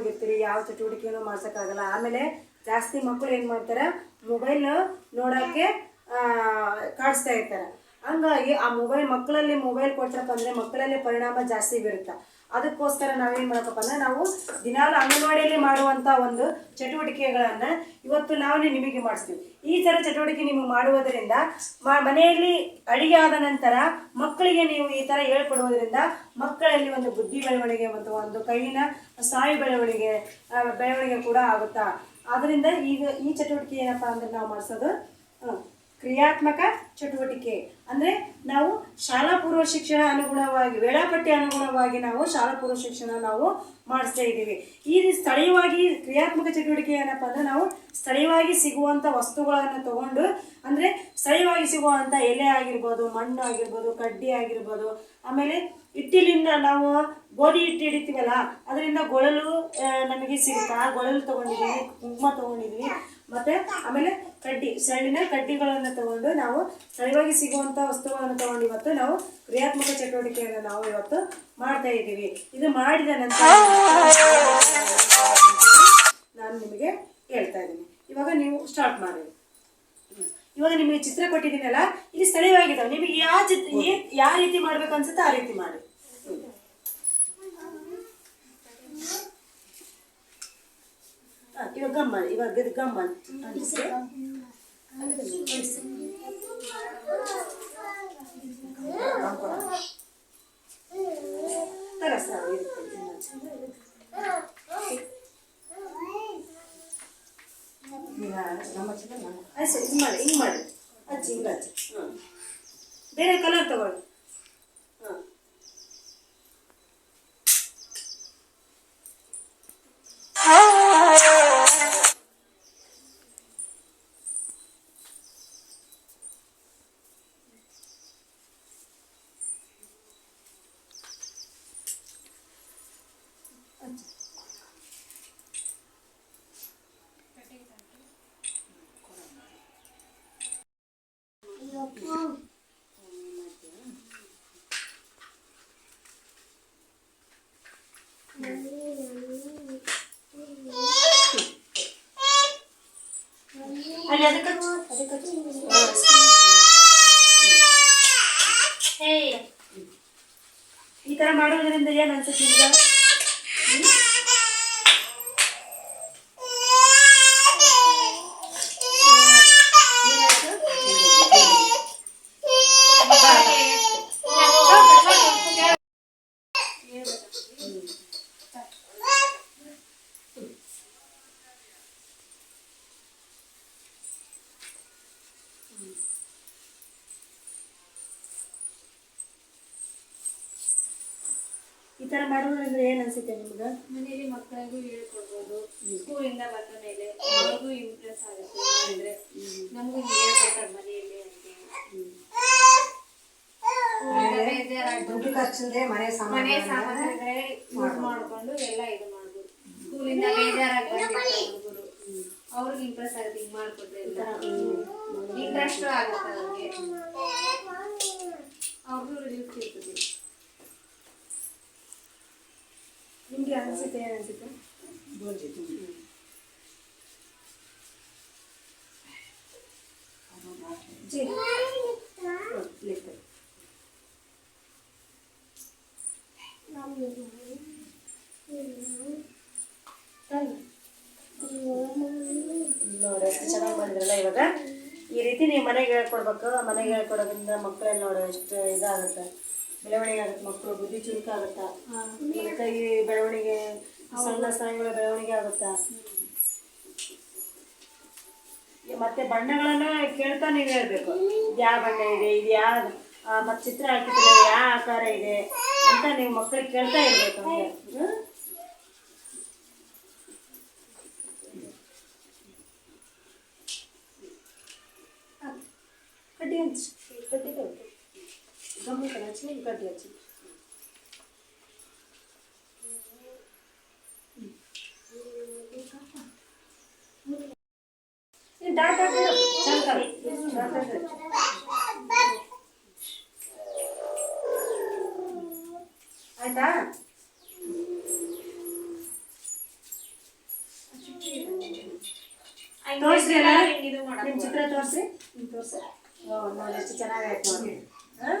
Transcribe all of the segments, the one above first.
ಹೋಗಿರ್ತೀರಿ ಯಾವ ಚಟುವಟಿಕೆನೂ ಮಾಡ್ಸೋಕ್ಕಾಗಲ್ಲ. ಆಮೇಲೆ ಜಾಸ್ತಿ ಮಕ್ಕಳು ಏನು ಮಾಡ್ತಾರೆ ಮೊಬೈಲ್ ನೋಡೋಕ್ಕೆ ಕಾಡಿಸ್ತಾ ಇರ್ತಾರೆ. ಹಂಗಾಗಿ ಆ ಮೊಬೈಲ್ ಮಕ್ಕಳಲ್ಲಿ ಮೊಬೈಲ್ ಕೊಟ್ರಪ್ಪ ಅಂದರೆ ಮಕ್ಕಳಲ್ಲಿ ಪರಿಣಾಮ ಜಾಸ್ತಿ ಬೀರುತ್ತೆ. ಅದಕ್ಕೋಸ್ಕರ ನಾವೇನು ಮಾಡಬೇಕಪ್ಪ ಅಂದ್ರೆ ನಾವು ದಿನಾಲು ಅಂಗನವಾಡಿಯಲ್ಲಿ ಮಾಡುವಂಥ ಒಂದು ಚಟುವಟಿಕೆಗಳನ್ನು ಇವತ್ತು ನಾವೇ ನಿಮಗೆ ಮಾಡಿಸ್ತೀವಿ. ಈ ಥರ ಚಟುವಟಿಕೆ ನಿಮಗೆ ಮಾಡುವುದರಿಂದ ಮನೆಯಲ್ಲಿ ಅಡಿಗೆ ಆದ ನಂತರ ಮಕ್ಕಳಿಗೆ ನೀವು ಈ ಥರ ಹೇಳ್ಕೊಡುವುದರಿಂದ ಮಕ್ಕಳಲ್ಲಿ ಒಂದು ಬುದ್ಧಿ ಬೆಳವಣಿಗೆ ಮತ್ತು ಒಂದು ಕೈನ ಸ್ನಾಯು ಬೆಳವಣಿಗೆ ಬೆಳವಣಿಗೆ ಕೂಡ ಆಗುತ್ತಾ? ಆದ್ದರಿಂದ ಈಗ ಈ ಚಟುವಟಿಕೆ ಏನಪ್ಪ ಅಂದ್ರೆ ನಾವು ಮಾಡಿಸೋದು ಕ್ರಿಯಾತ್ಮಕ ಚಟುವಟಿಕೆ. ಅಂದರೆ ನಾವು ಶಾಲಾ ಪೂರ್ವ ಶಿಕ್ಷಣ ಅನುಗುಣವಾಗಿ, ವೇಳಾಪಟ್ಟಿ ಅನುಗುಣವಾಗಿ ನಾವು ಶಾಲಾ ಪೂರ್ವ ಶಿಕ್ಷಣ ನಾವು ಮಾಡಿಸ್ತಾ ಇದ್ದೀವಿ. ಈ ಸ್ಥಳೀಯವಾಗಿ ಕ್ರಿಯಾತ್ಮಕ ಚಟುವಟಿಕೆ ಏನಪ್ಪ ಅಂದರೆ ನಾವು ಸ್ಥಳೀಯವಾಗಿ ಸಿಗುವಂಥ ವಸ್ತುಗಳನ್ನು ತಗೊಂಡು, ಅಂದರೆ ಸ್ಥಳೀಯವಾಗಿ ಸಿಗುವಂಥ ಎಲೆ ಆಗಿರ್ಬೋದು, ಮಣ್ಣು ಆಗಿರ್ಬೋದು, ಕಡ್ಡಿ ಆಗಿರ್ಬೋದು, ಆಮೇಲೆ ಹಿಟ್ಟಿಲಿಂದ ನಾವು ಗೋಧಿ ಹಿಟ್ಟು ಹಿಡಿತೀವಲ್ಲ, ಅದರಿಂದ ಗೊಳಲು ನಮಗೆ ಸಿಗುತ್ತೆ? ಆ ಗೊಳಲು ತೊಗೊಂಡಿದ್ದೀವಿ ಕುಂಕುಮ ತೊಗೊಂಡಿದ್ವಿ. ಮತ್ತು ಆಮೇಲೆ ಕಡ್ಡಿ ಸಣ್ಣಿನ ಕಡ್ಡಿಗಳನ್ನು ತಗೊಂಡು ನಾವು ಸ್ಥಳೀಯವಾಗಿ ಸಿಗುವಂಥ ವಸ್ತುಗಳನ್ನು ತಗೊಂಡು ಇವತ್ತು ನಾವು ಕ್ರಿಯಾತ್ಮಕ ಚಟುವಟಿಕೆಯನ್ನು ನಾವು ಇವತ್ತು ಮಾಡ್ತಾ ಇದ್ದೀವಿ. ಇದು ಮಾಡಿದ ನಂತರ ನಾನು ನಿಮಗೆ ಹೇಳ್ತಾ ಇದ್ದೀನಿ. ಇವಾಗ ನೀವು ಸ್ಟಾರ್ಟ್ ಮಾಡಿ. ಇವಾಗ ನಿಮಗೆ ಚಿತ್ರ ಕೊಟ್ಟಿದ್ದೀನಲ್ಲ, ಇಲ್ಲಿ ಸ್ಥಳೀಯವಾಗಿದ್ದಾವೆ ನಿಮಗೆ ಯಾವ ಚಿತ್ರ ಯಾವ ರೀತಿ ಮಾಡ್ಬೇಕು ಅನ್ಸುತ್ತೆ ಆ ರೀತಿ ಮಾಡಿ ಹ, ಇವಾಗ ಗಮ್ಮ ಇವಾಗ ಇದು ಗಮ್ಮ ಅಂಟಿಸಿ. ತರ ಸರ್, ಇರುತ್ತೆ, ಇನ್ನೊಂದು. ಈಗ ನಮ್ಮ ಚಿತ್ರ ನಾನು- ಆಯ್ತು ಸರ್, ಹಿಂಗ್ ಮಾಡಿ ಹಿಂಗ್ ಮಾಡಿ ಹಚ್ಚಿ ಹಿಂಗೆ ಹಚ್ಚಿ ಹ್ಞೂ ಬೇರೆ ಕಲರ್ ತಗೊಳ್ಳಿ ಹಾಂ ಅಲ್ಲಿ ಅದಕ್ಕೆ ಈ ತರ ಮಾಡೋದ್ರಿಂದ ಏನ್ ಅನ್ಸುತ್ತೆ ನಿಮ್ಗೆ ಈ ತರ ಮಾಡೋದ್ರಿಂದ ಏನ್ ಅನ್ಸುತ್ತೆ ನಿಮ್ಗೆ? ಮನೇಲಿ ಮಕ್ಕಳಿಗೂ ಹೇಳ್ಕೊಡ್ಬೋದು. ಸ್ಕೂಲಿಂದ ಬಂದ ಮೇಲೆ ಅವ್ರಿಗೂ ಇಂಪ್ರೆಸ್ ಆಗುತ್ತೆ. ಅಂದ್ರೆ ನಮಗೂ ಹಿಂಗೆ ಹೇಳ್ಕೊಡ್ತಾರೆ ಮನೆಯಲ್ಲಿ ದುಡ್ಡು ಖರ್ಚಿಲ್ಲದೆ ಮನೆ ಮನೆ ಸಾಮಾನು ಸಾಮಾನ್ಯಗಳೇ ಯೂಸ್ ಮಾಡ್ಕೊಂಡು ಎಲ್ಲ ಇದು ಮಾಡ್ಬೋದು. ಸ್ಕೂಲಿಂದ ಬೇಜಾರಾಗಿ ಹುಡುಗರು ಅವ್ರಿಗೆ ಇಂಪ್ರೆಸ್ ಆಗುತ್ತೆ ಹಿಂಗೆ ಮಾಡ್ಕೊಟ್ರೆ ಎಲ್ಲ. ಇಂಟ್ರೆಸ್ಟ್ ಆಗುತ್ತೆ ಅವ್ರಿಗೆ. ಅವ್ರಿಗೂ ರಿಲೀಫ್ ಸಿಗ್ತದೆ ನಿಮ್ಗೆ ಅನ್ಸುತ್ತೆ, ಏನ್ ಅನ್ಸುತ್ತೆ. ನೋಡಿ ಎಷ್ಟು ಚೆನ್ನಾಗಿ ಬಂದ್ರಲ್ಲ ಇವಾಗ? ಈ ರೀತಿ ನೀವು ಮನೆಗೆ ಹೇಳ್ಕೊಡ್ಬೇಕು, ಮನೆಗೆ ಹೇಳ್ಕೊಡೋದ್ರಿಂದ ಮಕ್ಕಳೆಲ್ಲ ನೋಡಿ ಎಷ್ಟು ಇದಾಗುತ್ತೆ. ಬೆಳವಣಿಗೆ ಆಗುತ್ತೆ ಮಕ್ಕಳು ಬುದ್ಧಿ ಚುರುಕ ಆಗುತ್ತಾ ಬೆಳವಣಿಗೆ ಸಣ್ಣ ಸ್ನಾಯುಗಳ ಬೆಳವಣಿಗೆ ಆಗುತ್ತಾ. ಮತ್ತೆ ಬಣ್ಣಗಳನ್ನ ಕೇಳ್ತಾ ನೀವು ಹೇಳ್ಬೇಕು. ಯಾವ ಬಣ್ಣ ಇದೆ ಇದು ಯಾವ ಮತ್ತೆ ಚಿತ್ರ ಹಾಕಿದ್ರೆ ಯಾವ ಆಕಾರ ಇದೆ ಅಂತ ನೀವು ಮಕ್ಕಳಿಗೆ ಕೇಳ್ತಾ ಇರ್ಬೇಕು ಕಟ್ಟಿ ಹ್ಮ್? ಗಮನ ಕಡೆ ಹಚ್ಚಿ ನೀವು ಗಡ್ಡೆ ಹಚ್ಚಿ ಡಾಟಾ ಚಂದ ಆಯ್ತಾ? ತೋರಿಸಿ ನಿಮ್ ಚಿತ್ರ ತೋರಿಸಿ ತೋರಿಸಿ ನೋಡಿ ಎಷ್ಟು ಚೆನ್ನಾಗಾಯ್ತು ನೋಡಿ ಹಾಂ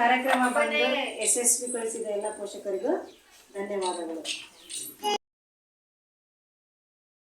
ಕಾರ್ಯಕ್ರಮ ಯಶಸ್ವಿಗೊಳಿಸಿದ ಎಲ್ಲ ಪೋಷಕರಿಗೂ ಧನ್ಯವಾದಗಳು.